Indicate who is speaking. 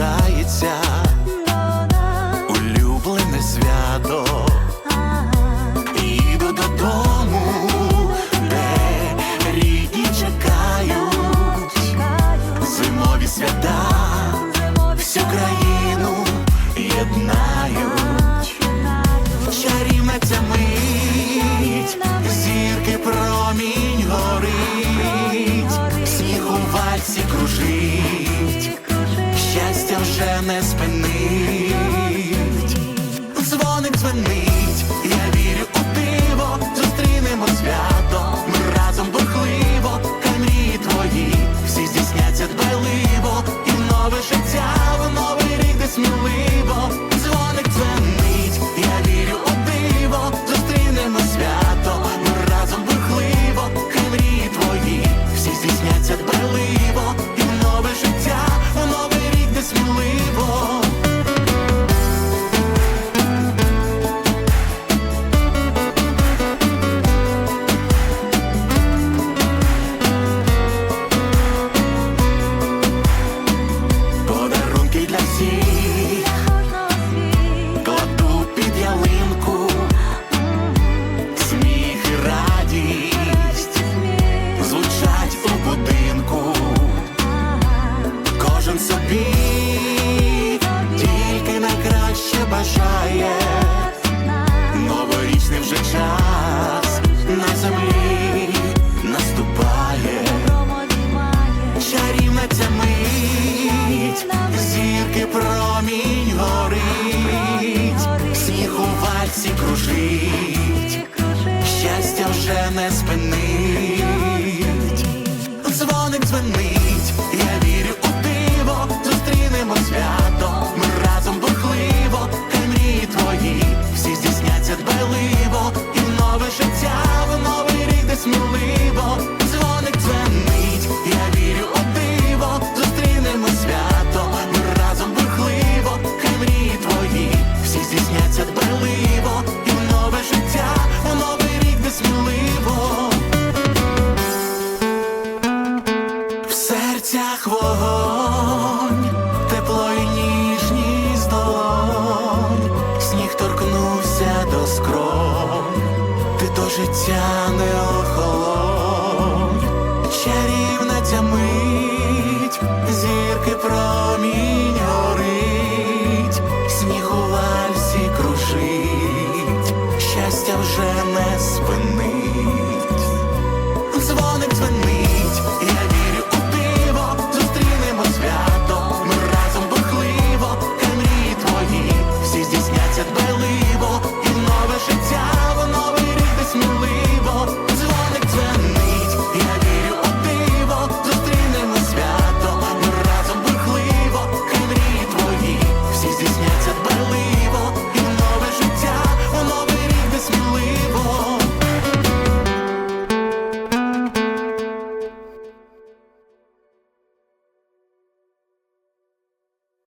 Speaker 1: наближається. Улюблене свято. Іду додому, де рідні чекають. Зимові свята, всю країну єднають. Чарівна ця зірки промінь горить, сніг у вальсі кружить, вже не спинить. Дзвоник дзвонить, я вірю у диво, зустрінемо свято, ми разом бурхливо, хай мрії твої, всі здійсняться дбайливо, і нове життя в новий рік де сміливо. Собі тільки найкраще бажає, новорічний вже час на землі наступає. Чарівна ця мить, зірки промінь горить, сніг у вальсі кружить, щастя вже не спинить. Дзвоник дзвенить, я вірю серцях вогонь, тепло і ніжність долонь, сніг торкнувся до скром, ти до життя не охолонь, чарівна ця мить, зірки промінь горить, сніг у вальсі кружить, щастя вже не спинить. Дзвоник